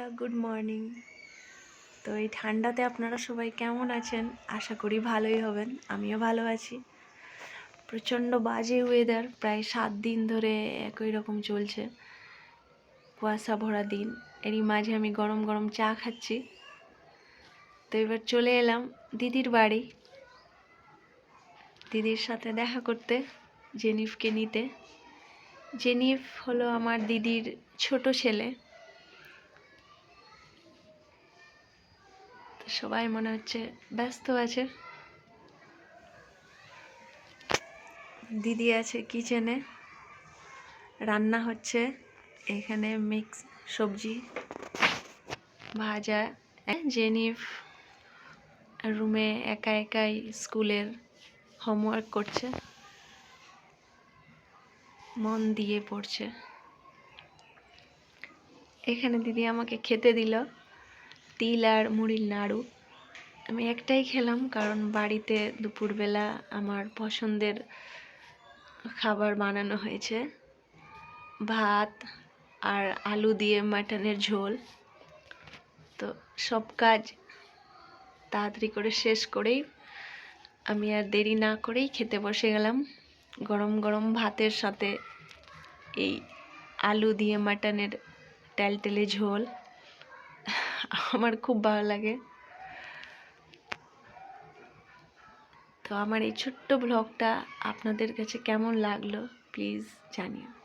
বন্ধুরা good morning. তো এই ঠান্ডাতে আপনারা সবাই কেমন আছেন? আশা করি ভালোই হবেন, আমিও ভালো আছি। প্রচণ্ড বাজে ওয়েদার প্রায় সাত দিন ধরে একই রকম চলছে। কুয়াশা ভরা দিন, এরই মাঝে আমি গরম গরম চা খাচ্ছি। তো এবার চলে এলাম দিদির বাড়ি। দিদির সাথে দেখা করতে, জেনিফকে নিতে। জেনিফ হলো আমার দিদির ছোট ছেলে। তো সবাই মনে হচ্ছে ব্যস্ত আছে। দিদি আছে কিচেনে। রান্না হচ্ছে। এখানে মিক্স সবজি, ভাজা জেনিফ, রুমে একা একাই স্কুলের হোমওয়ার্ক করছে। মন দিয়ে পড়ছে। এখানে দিদি আমাকে খেতে দিল। তিল আর মুড়ির নাড়ু। আমি একটাই খেলাম কারণ বাড়িতে দুপুরবেলা আমার পছন্দের খাবার বানানো হয়েছে। ভাত আর আলু দিয়ে মাটনের ঝোল। তো সব কাজ তাড়াতাড়ি করে শেষ করেই আমি আর দেরি না করেই খেতে বসে গেলাম। গরম গরম ভাতের সাথে এই আলু দিয়ে মাটনের টেলটেলে ঝোল। আমার খুব ভালো লাগে। তো আমার এই ছোট্ট ব্লগটা আপনাদের কাছে কেমন লাগল, প্লিজ জানিও।